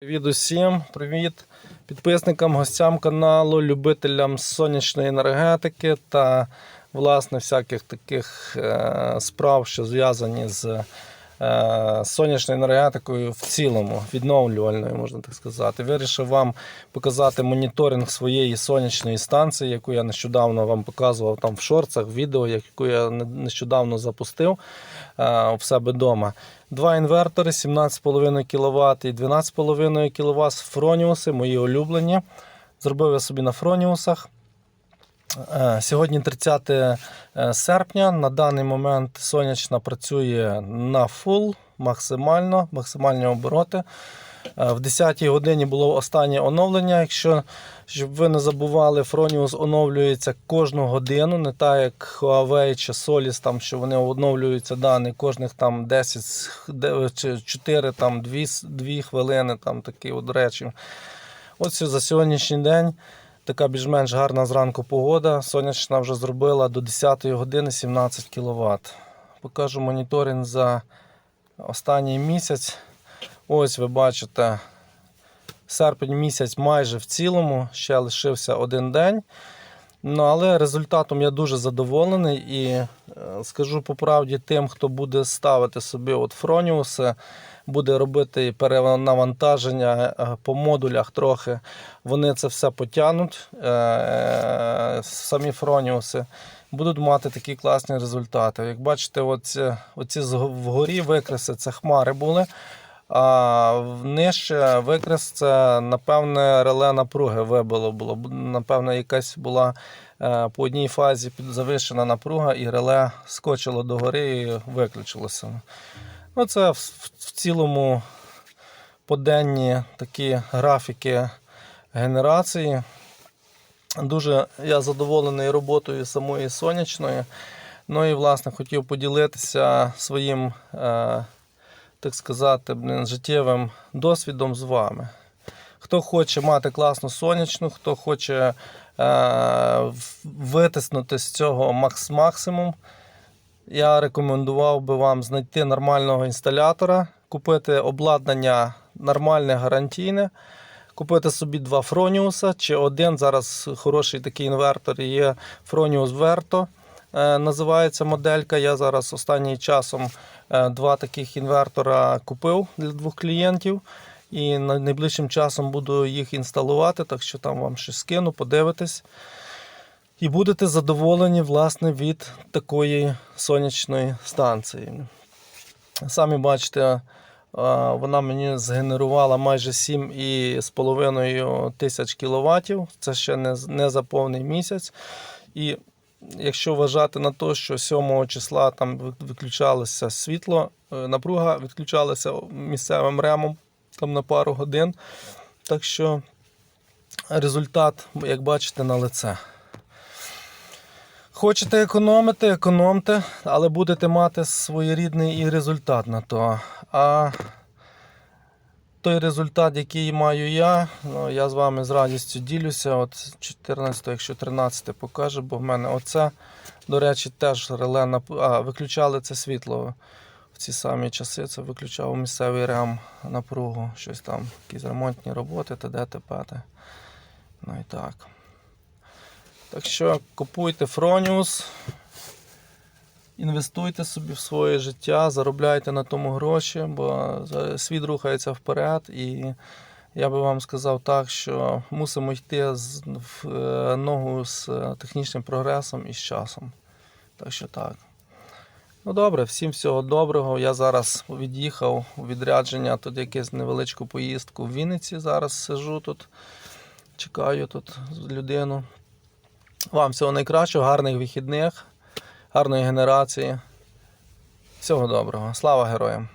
Привіт усім, привіт підписникам, гостям каналу, любителям сонячної енергетики та власне всяких таких е, справ, що зв'язані з сонячною енергетикою в цілому, відновлювальною, можна так сказати. Вирішив вам показати моніторинг своєї сонячної станції, яку я нещодавно вам показував там в шорцах, відео, яку я нещодавно запустив е, в себе вдома. Два інвертори 17,5 кВт і 12,5 кВт Фроніуси, мої улюблені. Зробив я собі на Фроніусах. Е, Сьогодні 30 е, серпня. На даний момент сонячна працює на фул, максимально, максимальні обороти. Е, В 10-й годині було останнє оновлення. Якщо щоб ви не забували, Фроніус оновлюється кожну годину, не так як Huawei чи Solis, там, що вони оновлюються дані кожних там 10 чи 4 там 2, 2 хвилини, там такі от речі. Ось за сьогоднішній день така більш-менш гарна зранку погода. Сонячна вже зробила до 10 години 17 кВт. Покажу моніторинг за останній місяць. Ось ви бачите, серпень місяць майже в цілому, ще лишився один день. Ну, але результатом я дуже задоволений і е, скажу по правді тим, хто буде ставити собі от Фроніуси, буде робити перенавантаження е, по модулях трохи, вони це все потягнуть, е, самі Фроніуси. Будуть мати такі класні результати. Як бачите, оці, оці вгорі викреси це хмари були. А нижче викрес це, напевне, реле напруги вибило було. Бу- Напевне, якась була е, по одній фазі завищена напруга, і реле скочило догори і виключилося. Ну, це в, в цілому поденні такі графіки генерації. Дуже я задоволений роботою самої сонячної. Ну і власне хотів поділитися своїм, е, так сказати, блін, життєвим досвідом з вами. Хто хоче мати класну сонячну, хто хоче е, витиснути з цього макс максимум, я рекомендував би вам знайти нормального інсталятора, купити обладнання нормальне, гарантійне, купити собі два Фроніуса чи один. Зараз хороший такий інвертор є Фроніус Verto. Е, Називається моделька. Я зараз останнім часом е, два таких інвертора купив для двох клієнтів. І найближчим часом буду їх інсталувати, так що там вам щось скину, подивитись. І будете задоволені власне від такої сонячної станції. Самі бачите, вона мені згенерувала майже 7,5 тисяч кВт. Це ще не за повний місяць. І якщо вважати на те, що 7 числа там виключалося світло, е, напруга відключалася місцевим ремом там на пару годин. Так що результат, як бачите, на лице. Хочете економити, економте, але будете мати своєрідний і результат на то. А той результат, який маю я, ну, я з вами з радістю ділюся. От 14, якщо 13 покажу, бо в мене оце, до речі, теж реле на а, виключали це світло в ці самі часи. Це виключав місцевий рем напругу, щось там, якісь ремонтні роботи, т.д. т.п. Ну і так. Так що купуйте Фроніус, інвестуйте собі в своє життя, заробляйте на тому гроші, бо світ рухається вперед. І я би вам сказав так, що мусимо йти в е, ногу з е, технічним прогресом і з часом. Так що так. Ну добре, всім всього доброго. Я зараз від'їхав у відрядження, тут якусь невеличку поїздку в Вінниці. Зараз сижу тут, чекаю тут людину. Вам всього найкращого, гарних вихідних, гарної генерації. Всього доброго. Слава героям!